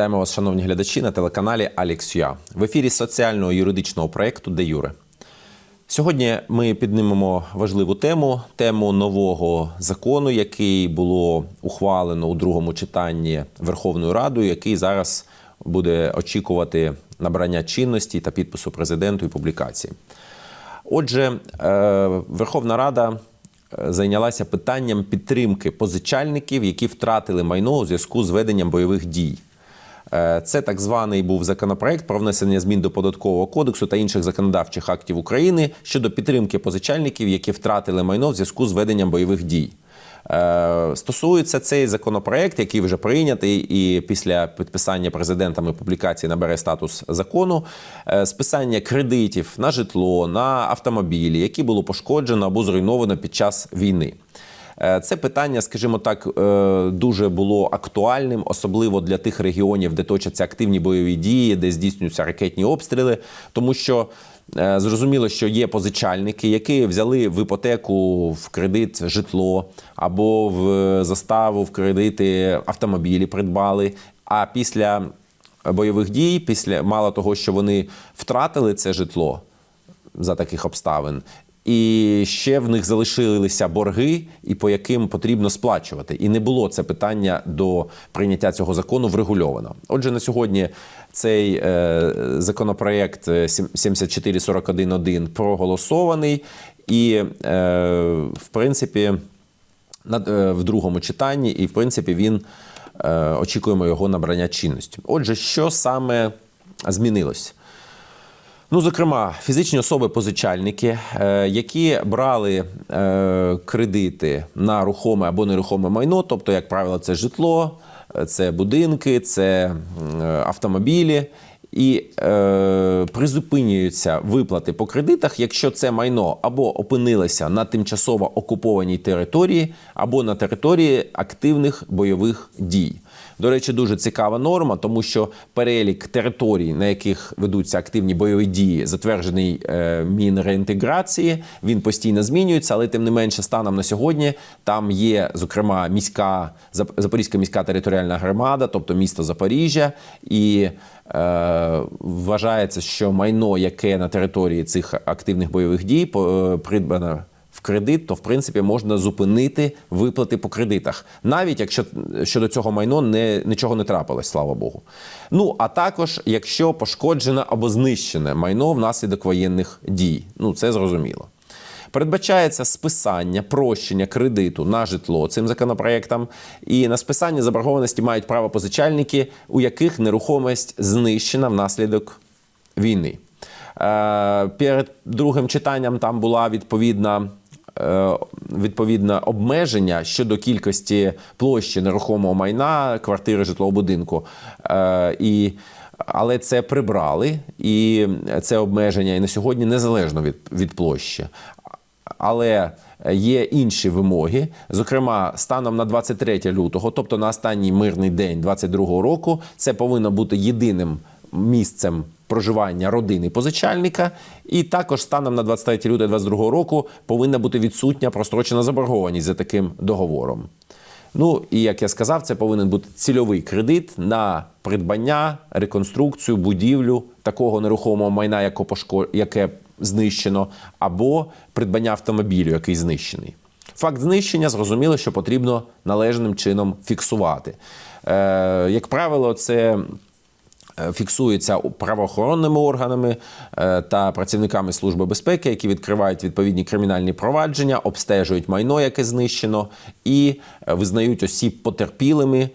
Вітаємо вас, шановні глядачі, на телеканалі Аліксюа в ефірі соціального юридичного проєкту Де Юре. Сьогодні ми піднімемо важливу тему тему нового закону, який було ухвалено у другому читанні Верховною Радою, який зараз буде очікувати набрання чинності та підпису президенту і публікації. Отже, е, Верховна Рада е, зайнялася питанням підтримки позичальників, які втратили майно у зв'язку з веденням бойових дій. Е, Це так званий був законопроект про внесення змін до податкового кодексу та інших законодавчих актів України щодо підтримки позичальників, які втратили майно в зв'язку з веденням бойових дій. Е, Стосується цей законопроект, який вже прийнятий, і після підписання президентами публікації набере статус закону, е, списання кредитів на житло, на автомобілі, які було пошкоджено або зруйновано під час війни. Е, Це питання, скажімо так, е, дуже було актуальним, особливо для тих регіонів, де точаться активні бойові дії, де здійснюються ракетні обстріли, тому що. е, Зрозуміло, що є позичальники, які взяли в іпотеку в кредит житло або в заставу в кредити автомобілі придбали. А після бойових дій, після мало того, що вони втратили це житло за таких обставин, і ще в них залишилися борги, і по яким потрібно сплачувати. І не було це питання до прийняття цього закону врегульовано. Отже, на сьогодні цей е, законопроект е, сім- 7441.1 проголосований, і, е, в принципі, е, в другому читанні, і в принципі він е, очікуємо його набрання чинності. Отже, що саме змінилось? Ну, зокрема, фізичні особи-позичальники, е, які брали е, кредити на рухоме або нерухоме майно, тобто, як правило, це житло, е, це будинки, це автомобілі. І е, призупинюються виплати по кредитах, якщо це майно або опинилося на тимчасово окупованій території, або на території активних бойових дій. До речі, дуже цікава норма, тому що перелік територій, на яких ведуться активні бойові дії, затверджений е, Мінреінтеграції, він постійно змінюється, але тим не менше, станом на сьогодні там є, зокрема, міська Зап- Запорізька міська територіальна громада, тобто місто Запоріжжя, і е, вважається, що майно, яке на території цих активних бойових дій, е, придбане в кредит, то в принципі можна зупинити виплати по кредитах, навіть якщо щодо цього майно не нічого не трапилось, слава Богу. Ну а також якщо пошкоджене або знищене майно внаслідок воєнних дій. Ну це зрозуміло. Передбачається списання прощення кредиту на житло цим законопроектом, і на списання заборгованості мають право позичальники, у яких нерухомість знищена внаслідок війни. Е, Перед другим читанням там була відповідна. е, Відповідне обмеження щодо кількості площі нерухомого майна, квартири житлового будинку. Е, І, але це прибрали, і це обмеження і на сьогодні незалежно від, від площі. Але є інші вимоги. Зокрема, станом на 23 лютого, тобто на останній мирний день 22 року, це повинно бути єдиним місцем проживання родини позичальника. І також станом на 23 лютого 22 року повинна бути відсутня прострочена заборгованість за таким договором. Ну і як я сказав, це повинен бути цільовий кредит на придбання, реконструкцію, будівлю такого нерухомого майна, яке знищено, або придбання автомобілю, який знищений. Факт знищення зрозуміло, що потрібно належним чином фіксувати. Е, як правило, це е, фіксується правоохоронними органами е, та працівниками Служби безпеки, які відкривають відповідні кримінальні провадження, обстежують майно, яке знищено, і е, визнають осіб потерпілими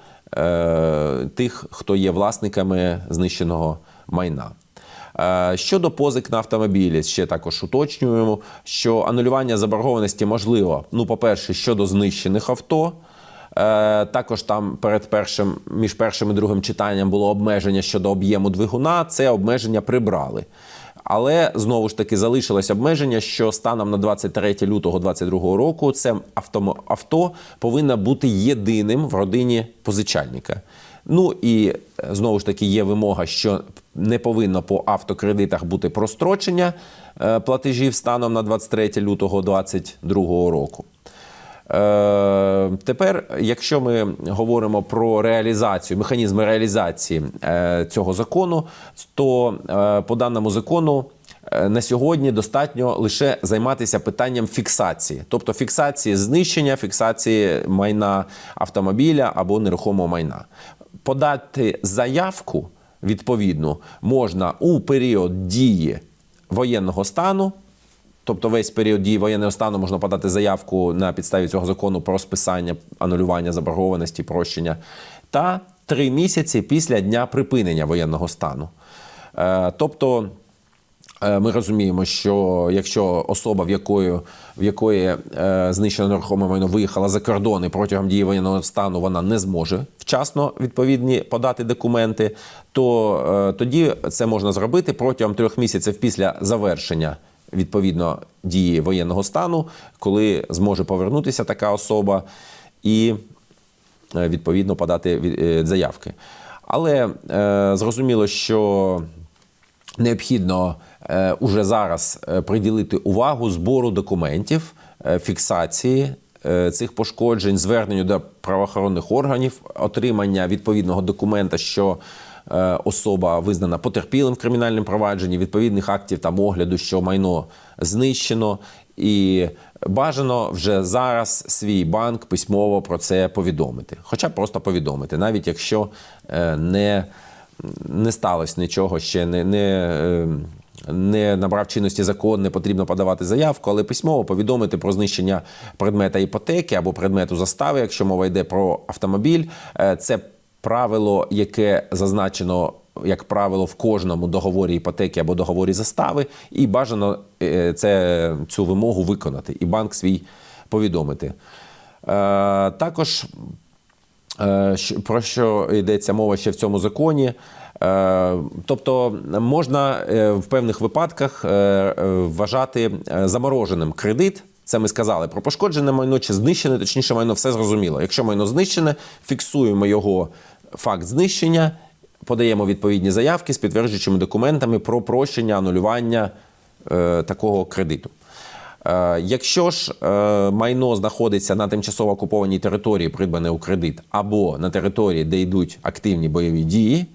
тих, хто є власниками знищеного майна. Е, Щодо позик на автомобілі, ще також уточнюємо, що анулювання заборгованості можливо, ну, по-перше, щодо знищених авто. Е, Також там перед першим між першим і другим читанням було обмеження щодо об'єму двигуна. Це обмеження прибрали. Але знову ж таки залишилось обмеження, що станом на 23 лютого 2022 року це авто, авто повинно бути єдиним в родині позичальника. Ну і е, знову ж таки є вимога, що не повинно по автокредитах бути прострочення е, платежів станом на 23 лютого 2022 року. Е, тепер, якщо ми говоримо про реалізацію, механізми реалізації цього закону, то по даному закону на сьогодні достатньо лише займатися питанням фіксації, тобто фіксації знищення, фіксації майна автомобіля або нерухомого майна. Подати заявку відповідну можна у період дії воєнного стану. Тобто весь період дії воєнного стану можна подати заявку на підставі цього закону про списання, анулювання заборгованості, прощення, та три місяці після дня припинення воєнного стану. Е, Тобто ми розуміємо, що якщо особа, в якої, в якої е, знищено нерухоме майно виїхала за кордон і протягом дії воєнного стану вона не зможе вчасно відповідні подати документи, то е, тоді це можна зробити протягом трьох місяців після завершення відповідно дії воєнного стану, коли зможе повернутися така особа і е, відповідно подати е, заявки. Але е, зрозуміло, що необхідно е, уже зараз е, приділити увагу збору документів, е, фіксації цих пошкоджень, зверненню до правоохоронних органів, отримання відповідного документа, що особа визнана потерпілим в кримінальному провадженні, відповідних актів там огляду, що майно знищено. І бажано вже зараз свій банк письмово про це повідомити, хоча просто повідомити, навіть якщо не не сталося нічого ще, не, не, е, не набрав чинності закон, не потрібно подавати заявку, але письмово повідомити про знищення предмета іпотеки або предмету застави, якщо мова йде про автомобіль. Е, Це правило, яке зазначено. Як правило, в кожному договорі іпотеки або договорі застави, і бажано е, це, цю вимогу виконати, і банк свій повідомити. Е, також про що йдеться мова ще в цьому законі. Е, Тобто можна е, в певних випадках е, е, вважати е, замороженим кредит. Це ми сказали про пошкоджене майно чи знищене, точніше майно все зрозуміло. Якщо майно знищене, фіксуємо його факт знищення, подаємо відповідні заявки з підтверджуючими документами про прощення, анулювання е, такого кредиту. Е, Якщо ж е, майно знаходиться на тимчасово окупованій території, придбане у кредит, або на території, де йдуть активні бойові дії,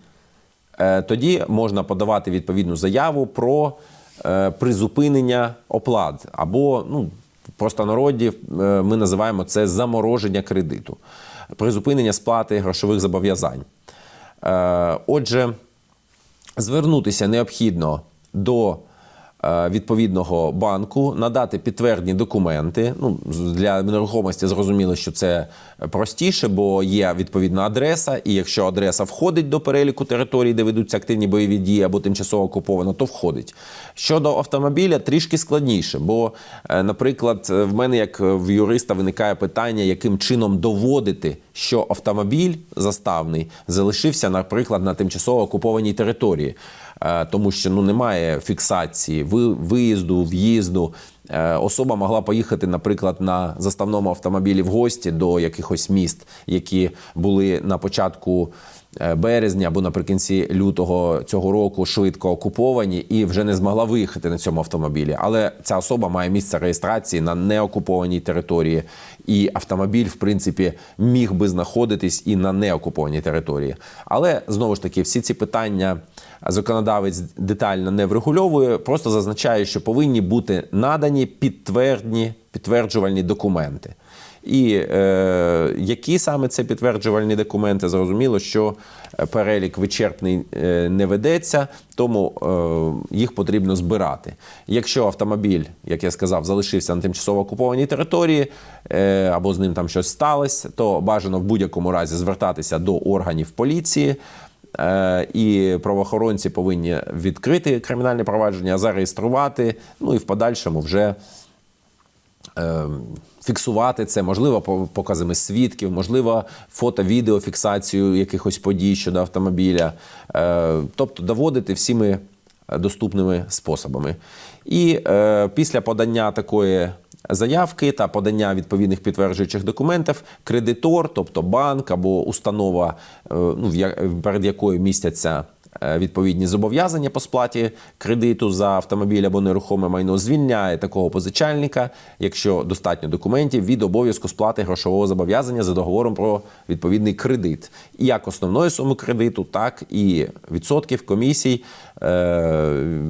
е, тоді можна подавати відповідну заяву про призупинення оплат, або ну, в простонароді ми називаємо це замороження кредиту, призупинення сплати грошових зобов'язань. Отже, звернутися необхідно до відповідного банку, надати підтвердні документи. Ну, для нерухомості зрозуміло, що це простіше, бо є відповідна адреса, і якщо адреса входить до переліку територій, де ведуться активні бойові дії або тимчасово окуповано, то входить. Щодо автомобіля, трішки складніше, бо, е, наприклад, е, в мене як в юриста виникає питання, яким чином доводити, що автомобіль заставний залишився, наприклад, на тимчасово окупованій території. Е, Тому що ну немає фіксації ви- виїзду, в'їзду. Е, Особа могла поїхати, наприклад, на заставному автомобілі в гості до якихось міст, які були на початку е, березня або наприкінці лютого цього року швидко окуповані і вже не змогла виїхати на цьому автомобілі. Але ця особа має місце реєстрації на неокупованій території, і автомобіль, в принципі, міг би знаходитись і на неокупованій території. Але знову ж таки, всі ці питання законодавець детально не врегульовує, просто зазначає, що повинні бути надані підтвердні підтверджувальні документи. І е, які саме це підтверджувальні документи, зрозуміло, що е, перелік вичерпний е, не ведеться, тому е, їх потрібно збирати. Якщо автомобіль, як я сказав, залишився на тимчасово окупованій території е, або з ним там щось сталося, то бажано в будь-якому разі звертатися до органів поліції. Е, І правоохоронці повинні відкрити кримінальне провадження, зареєструвати, ну і в подальшому вже е, фіксувати це, можливо, по- показами свідків, можливо, фото-відеофіксацію якихось подій щодо автомобіля, Е, тобто доводити всіми доступними способами. І е, після подання такої заявки та подання відповідних підтверджуючих документів, кредитор, тобто банк або установа, е, ну, перед якою містяться е, відповідні зобов'язання по сплаті кредиту за автомобіль або нерухоме майно, звільняє такого позичальника, якщо достатньо документів, від обов'язку сплати грошового зобов'язання за договором про відповідний кредит, як основної суми кредиту, так і відсотків комісій. Е-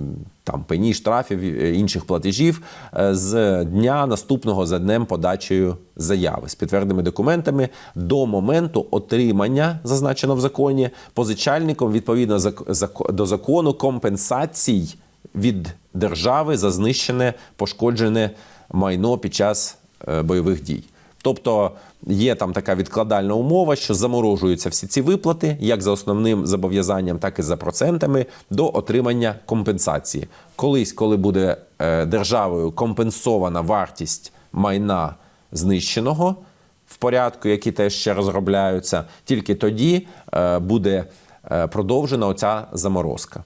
там пені, штрафів е, інших платежів е, з дня наступного за днем подачею заяви з підтверденими документами до моменту отримання, зазначено в законі, позичальником відповідно до закону компенсацій від держави за знищене пошкоджене майно під час е, бойових дій. Тобто є там така відкладальна умова, що заморожуються всі ці виплати, як за основним зобов'язанням, так і за процентами до отримання компенсації. Колись, коли буде е, державою компенсована вартість майна знищеного в порядку, які теж ще розробляються, тільки тоді е, буде е, продовжена оця заморозка.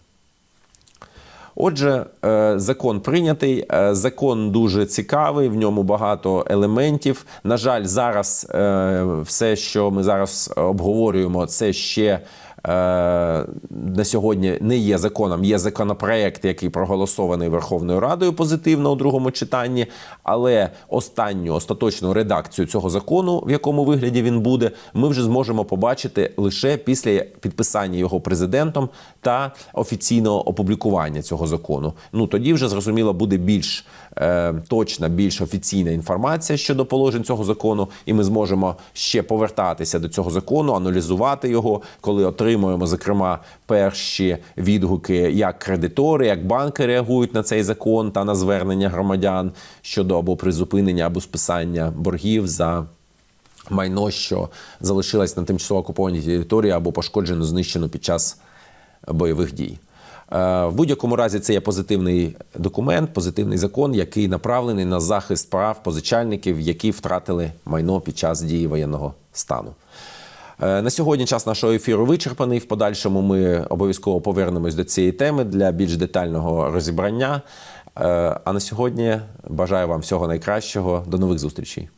Отже, е, закон прийнятий. е, Закон дуже цікавий, в ньому багато елементів. На жаль, зараз е, все, що ми зараз обговорюємо, це ще. Е, На сьогодні не є законом, є законопроект, який проголосований Верховною Радою позитивно у другому читанні. Але останню остаточну редакцію цього закону, в якому вигляді він буде, ми вже зможемо побачити лише після підписання його президентом та офіційного опублікування цього закону. Ну тоді вже зрозуміло буде більш е, точна, більш офіційна інформація щодо положень цього закону, і ми зможемо ще повертатися до цього закону, аналізувати його, коли отримуємо зокрема перші відгуки, як кредитори, як банки реагують на цей закон та на звернення громадян щодо або призупинення або списання боргів за майно, що залишилось на тимчасово окупованій території або пошкоджено, знищено під час бойових дій. Е, В будь-якому разі це є позитивний документ, позитивний закон, який направлений на захист прав позичальників, які втратили майно під час дії воєнного стану. Е, На сьогодні час нашого ефіру вичерпаний. В подальшому ми обов'язково повернемось до цієї теми для більш детального розібрання. Е, А на сьогодні бажаю вам всього найкращого. До нових зустрічей.